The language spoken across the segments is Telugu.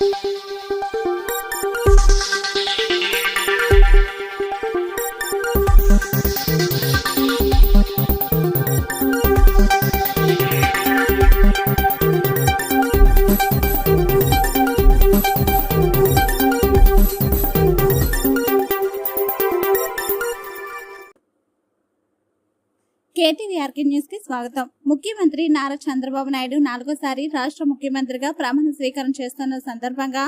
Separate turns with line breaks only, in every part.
thank you కేటీవీఆర్కే న్యూస్కి స్వాగతం. ముఖ్యమంత్రి నారా చంద్రబాబు నాయుడు నాలుగోసారి రాష్ట్ర ముఖ్యమంత్రిగా ప్రమాణ స్వీకారం చేస్తున్న సందర్భంగా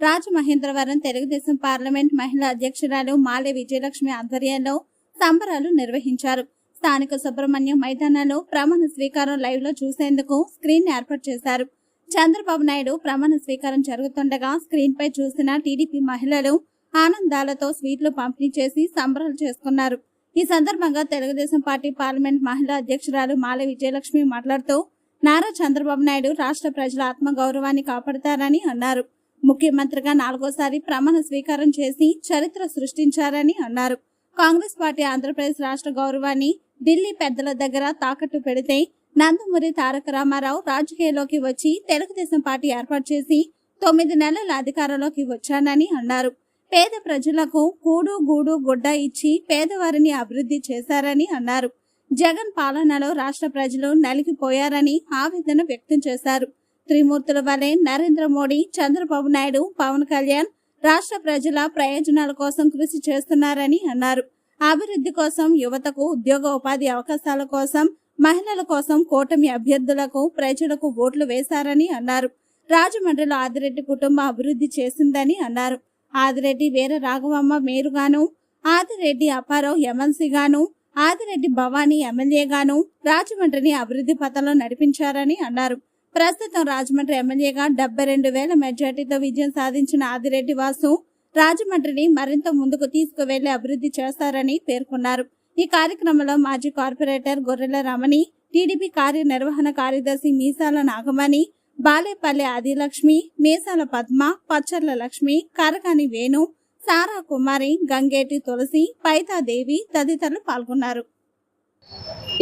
రాజమహేంద్రవరం తెలుగుదేశం పార్లమెంట్ మహిళా అధ్యక్షురాలు మాలె విజయలక్ష్మి ఆధ్వర్యంలో సంబరాలు నిర్వహించారు. స్థానిక సుబ్రహ్మణ్యం మైదానంలో ప్రమాణ స్వీకారం లైవ్లో చూసేందుకు స్క్రీన్ ఏర్పాటు చేశారు. చంద్రబాబు నాయుడు ప్రమాణ స్వీకారం జరుగుతుండగా స్క్రీన్ పై చూసిన టీడీపీ మహిళలు ఆనందాలతో స్వీట్లు పంపిణీ చేసి సంబరాలు చేసుకున్నారు. ఈ సందర్భంగా తెలుగుదేశం పార్టీ పార్లమెంట్ మహిళా అధ్యక్షురాలు మాల విజయలక్ష్మి మాట్లాడుతూ నారా చంద్రబాబు నాయుడు రాష్ట్ర ప్రజల ఆత్మ గౌరవాన్ని కాపాడతారని అన్నారు. ముఖ్యమంత్రిగా నాలుగోసారి ప్రమాణ స్వీకారం చేసి చరిత్ర సృష్టించారని అన్నారు. కాంగ్రెస్ పార్టీ ఆంధ్రప్రదేశ్ రాష్ట్ర గౌరవాన్ని ఢిల్లీ పెద్దల దగ్గర తాకట్టు పెడితే నందమూరి తారక రామారావు రాజకీయాల్లోకి వచ్చి తెలుగుదేశం పార్టీ ఏర్పాటు చేసి తొమ్మిది నెలల అధికారంలోకి వచ్చానని అన్నారు. పేద ప్రజలకు కూడు గూడు గుడ్డ ఇచ్చి పేదవారిని అభివృద్ధి చేశారని అన్నారు. జగన్ పాలనలో రాష్ట్ర ప్రజలు నలిగిపోయారని ఆవేదన వ్యక్తం చేశారు. త్రిమూర్తుల వలె నరేంద్ర మోడీ చంద్రబాబు నాయుడు పవన్ కళ్యాణ్ రాష్ట్ర ప్రజల ప్రయోజనాల కోసం కృషి చేస్తున్నారని అన్నారు. అభివృద్ధి కోసం యువతకు ఉద్యోగ ఉపాధి అవకాశాల కోసం మహిళల కోసం కూటమి అభ్యర్థులకు ప్రజలకు ఓట్లు వేశారని అన్నారు. రాజమండ్రిలో ఆదిరెడ్డి కుటుంబం అభివృద్ధి చేసిందని అన్నారు. ఆదిరెడ్డి వీర రాఘవమ్మ మేరుగాను ఆదిరెడ్డి అప్పారావు ఎమ్మెల్సీగాను ఆదిరెడ్డి భవానీ ఎమ్మెల్యేగాను రాజమండ్రిని అభివృద్ధి పథంలో నడిపించారని అన్నారు. ప్రస్తుతం రాజమండ్రి ఎమ్మెల్యేగా డెబ్బై రెండు వేల మెజార్టీతో విజయం సాధించిన ఆదిరెడ్డి వాసు రాజమండ్రిని మరింత ముందుకు తీసుకువెళ్ళి అభివృద్ధి చేస్తారని పేర్కొన్నారు. ఈ కార్యక్రమంలో మాజీ కార్పొరేటర్ గొర్రెల రమణి టీడీపీ కార్యనిర్వహణ కార్యదర్శి మీసాల నాగమణి బాలేపల్లె ఆదిలక్ష్మి మీసాల పద్మ పచ్చర్ల లక్ష్మి కారకాని వేణు సారా కుమారి గంగేటి తులసి పైతాదేవి తదితరులు పాల్గొన్నారు.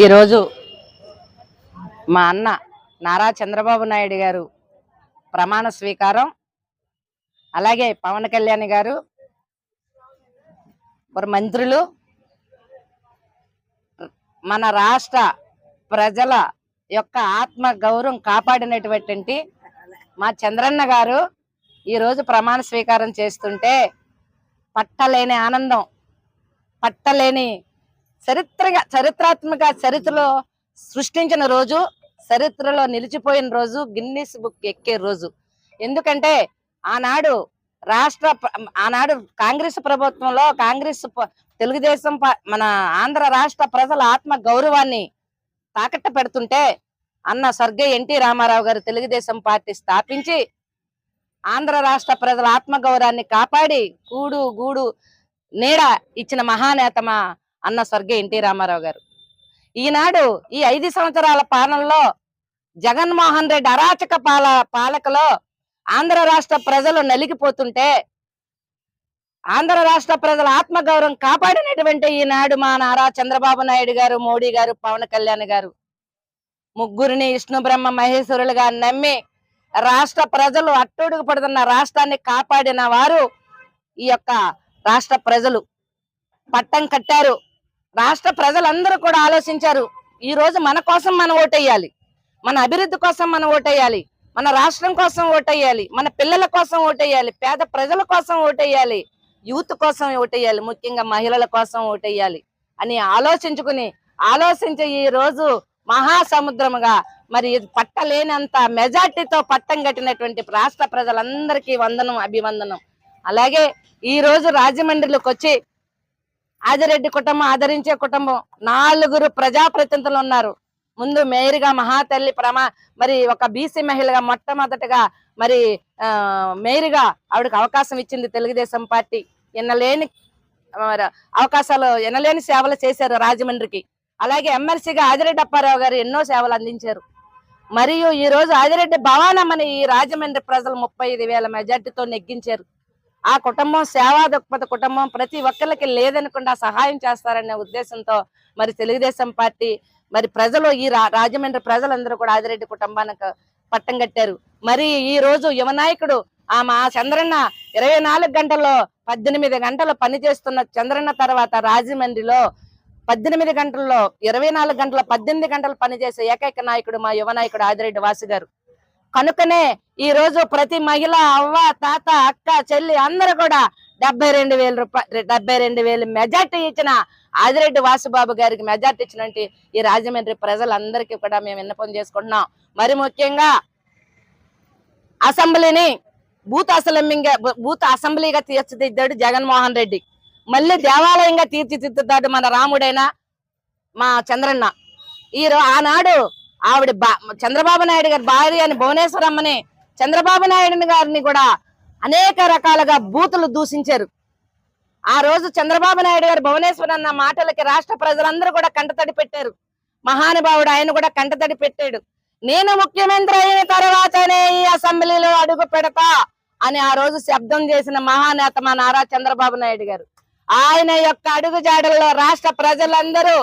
ఈరోజు మా అన్న నారా చంద్రబాబు నాయుడు గారు ప్రమాణ స్వీకారం అలాగే పవన్ కళ్యాణ్ గారు మరి మంత్రులు మన రాష్ట్ర ప్రజల యొక్క ఆత్మ గౌరవం కాపాడినటువంటి మా చంద్రన్న గారు ఈరోజు ప్రమాణ స్వీకారం చేస్తుంటే పట్టలేని ఆనందం పట్టలేని చరిత్రగా చరిత్రాత్మక చరిత్రలో సృష్టించిన రోజు చరిత్రలో నిలిచిపోయిన రోజు గిన్నిస్ బుక్ ఎక్కే రోజు. ఎందుకంటే ఆనాడు రాష్ట్ర ఆనాడు కాంగ్రెస్ ప్రభుత్వంలో కాంగ్రెస్ ప- తెలుగుదేశం ప- మన ఆంధ్ర రాష్ట్ర ప్రజల ఆత్మ గౌరవాన్ని తాకట్టు పెడుతుంటే అన్న స్వర్గ ఎన్టీ రామారావు గారు తెలుగుదేశం పార్టీ స్థాపించి ఆంధ్ర రాష్ట్ర ప్రజల ఆత్మ గౌరవాన్ని కాపాడి కూడు గూడు నీడ ఇచ్చిన మహానేత మా అన్న స్వర్గ ఎన్టీ రామారావు గారు. ఈనాడు ఈ ఐదు సంవత్సరాల పాలనలో జగన్మోహన్ రెడ్డి అరాచక పాల పాలకలో ఆంధ్ర రాష్ట్ర ప్రజలు నలిగిపోతుంటే ఆంధ్ర రాష్ట్ర ప్రజల ఆత్మగౌరవం కాపాడినటువంటి ఈనాడు మా నారా చంద్రబాబు నాయుడు గారు మోడీ గారు పవన్ కళ్యాణ్ గారు. ముగ్గురిని విష్ణు బ్రహ్మ మహేశ్వరులుగా నమ్మి రాష్ట్ర ప్రజలు అట్టుడుగు పడుతున్న రాష్ట్రాన్ని కాపాడిన వారు ఈ యొక్క రాష్ట్ర ప్రజలు. పట్టం కట్టారు. రాష్ట్ర ప్రజలందరూ కూడా ఆలోచించారు. ఈ రోజు మన కోసం మనం ఓటేయాలి. మన అభివృద్ధి కోసం మనం ఓటేయాలి. మన రాష్ట్రం కోసం ఓటేయాలి. మన పిల్లల కోసం ఓటేయాలి. పేద ప్రజల కోసం ఓటేయాలి. యూత్ కోసం ఓటేయాలి ముఖ్యంగా మహిళల కోసం ఓటేయాలి అని ఆలోచించుకుని ఆలోచించి ఈ రోజు మహాసముద్రముగా మరి ఇది పట్టలేనంత మెజార్టీతో పట్టం కట్టినటువంటి రాష్ట్ర ప్రజలందరికీ వందనం అభివందనం. అలాగే ఈ రోజు రాజమండ్రిలోకి వచ్చి ఆదిరెడ్డి కుటుంబం ఆదరించే కుటుంబం నాలుగురు ప్రజాప్రతినిధులు ఉన్నారు. ముందు మేయర్గా మహాతల్లి ప్రమా మరి ఒక బీసీ మహిళగా మొట్టమొదటగా మరి ఆ మేయర్గా ఆవిడకి అవకాశం ఇచ్చింది తెలుగుదేశం పార్టీ. ఎన్నలేని అవకాశాలు ఎనలేని సేవలు చేశారు రాజమండ్రికి. అలాగే ఎమ్మెల్సీగా ఆదిరెడ్డి అప్పారావు గారు ఎన్నో సేవలు అందించారు. మరియు ఈ రోజు ఆదిరెడ్డి భవానమ్మని ఈ రాజమండ్రి ప్రజలు ముప్పై ఐదు వేల మెజార్టీతో నెగ్గించారు. ఆ కుటుంబం సేవా దృక్పథ కుటుంబం ప్రతి ఒక్కరికి లేదనకుండా సహాయం చేస్తారనే ఉద్దేశంతో మరి తెలుగుదేశం పార్టీ మరి ప్రజలు ఈ రా- రాజమండ్రి ప్రజలందరూ కూడా ఆదిరెడ్డి కుటుంబానికి పట్టం కట్టారు. మరి ఈ రోజు యువనాయకుడు ఆమె ఆ మా చంద్రన్న ఇరవై నాలుగు గంటల్లో పద్దెనిమిది గంటలు పనిచేస్తున్న చంద్రన్న తర్వాత రాజమండ్రిలో పద్దెనిమిది గంటల్లో ఇరవై నాలుగు గంటల పద్దెనిమిది గంటలు పనిచేసే ఏకైక నాయకుడు మా యువ నాయకుడు ఆదిరెడ్డి వాసు గారు. కనుకనే ఈ రోజు ప్రతి మహిళ అవ్వ తాత అక్క చెల్లి అందరూ కూడా డెబ్బై రెండు వేల రూపాయలు డెబ్బై రెండు వేలు మెజార్టీ ఇచ్చిన ఆదిరెడ్డి వాసుబాబు గారికి మెజార్టీ ఇచ్చినట్టు ఈ రాజమండ్రి ప్రజలందరికీ కూడా మేము విన్నపం చేసుకుంటున్నాం. మరి ముఖ్యంగా అసెంబ్లీని బూత్ అసెంబ్లీగా బూత్ అసెంబ్లీగా తీర్చిదిద్దాడు జగన్మోహన్ రెడ్డి. మళ్ళీ దేవాలయంగా తీర్చిదిద్దుతాడు మన రాముడైన మా చంద్రన్న. ఈరో ఆనాడు ఆవిడ బా- చంద్రబాబు నాయుడు గారి భార్య అని భువనేశ్వరమ్మని చంద్రబాబు నాయుడు గారిని కూడా అనేక రకాలుగా బూతులు దూషించారు. ఆ రోజు చంద్రబాబు నాయుడు గారు భువనేశ్వర్ అన్న మాటలకి రాష్ట్ర ప్రజలందరూ కూడా కంటతడి పెట్టారు. మహానుభావుడు ఆయన కూడా కంటతడి పెట్టాడు. నేను ముఖ్యమంత్రి అయిన తర్వాతనే ఈ అసెంబ్లీలో అడుగు పెడతా అని ఆ రోజు శబ్దం చేసిన మహానేత మా నారా చంద్రబాబు నాయుడు గారు. ఆయన యొక్క అడుగు జాడల్లో రాష్ట్ర ప్రజలందరూ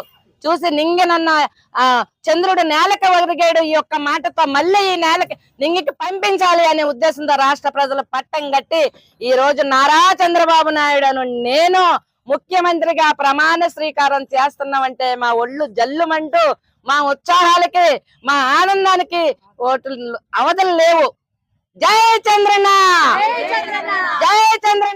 చూసి నింగినన్న ఆ చంద్రుడు నేలకి ఒరిగాడు ఈ యొక్క మాటతో మళ్ళీ ఈ నేలకి నింగికి పంపించాలి అనే ఉద్దేశంతో రాష్ట్ర ప్రజలు పట్టం కట్టి ఈ రోజు నారా చంద్రబాబు నాయుడు నేను ముఖ్యమంత్రిగా ప్రమాణ స్వీకారం చేస్తున్నామంటే మా ఒళ్ళు జల్లుమంటూ మా ఉత్సాహాలకి మా ఆనందానికి ఓట్లు అవధులు లేవు. జై చంద్రన్న! జై చంద్రన్న!